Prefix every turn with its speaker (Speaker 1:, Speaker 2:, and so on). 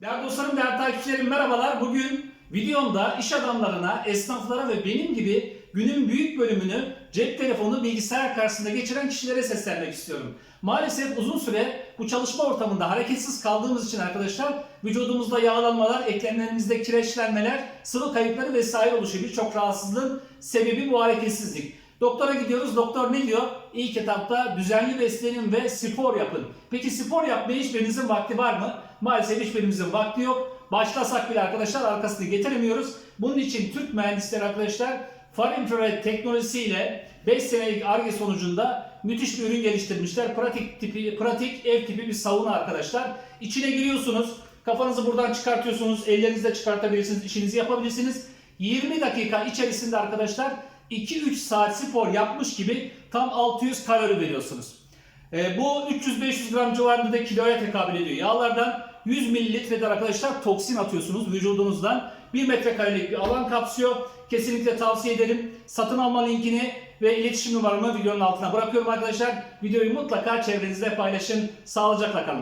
Speaker 1: Değerli dostlarım, değerli takipçilerim merhabalar. Bugün videomda iş adamlarına, esnaflara ve benim gibi günün büyük bölümünü cep telefonu, bilgisayar karşısında geçiren kişilere seslenmek istiyorum. Maalesef uzun süre bu çalışma ortamında hareketsiz kaldığımız için arkadaşlar vücudumuzda yağlanmalar, eklemlerimizde kireçlenmeler, sıvı kayıpları vesaire oluşuyor. Birçok rahatsızlığın sebebi bu hareketsizlik. Doktora gidiyoruz. Doktor ne diyor? İlk etapta düzenli beslenin ve spor yapın. Peki spor yapmaya hiçbirinizin vakti var mı? Maalesef hiçbirimizin vakti yok. Başlasak bile arkadaşlar arkasını getiremiyoruz. Bunun için Türk mühendisleri arkadaşlar far infrared teknolojisiyle 5 senelik ARGE sonucunda müthiş bir ürün geliştirmişler. Pratik tipi, pratik ev tipi bir sauna arkadaşlar. İçine giriyorsunuz. Kafanızı buradan çıkartıyorsunuz. Ellerinizle çıkartabilirsiniz. işinizi yapabilirsiniz. 20 dakika içerisinde arkadaşlar 2-3 saat spor yapmış gibi tam 600 kalori veriyorsunuz. E, bu 300-500 gram civarında da kiloya tekabül ediyor. Yağlardan 100 mililitrede arkadaşlar toksin atıyorsunuz vücudunuzdan. 1 metrekarelik bir alan kapsıyor. Kesinlikle tavsiye ederim. Satın alma linkini ve iletişim numaramı videonun altına bırakıyorum arkadaşlar. Videoyu mutlaka çevrenizde paylaşın. Sağlıcakla kalın.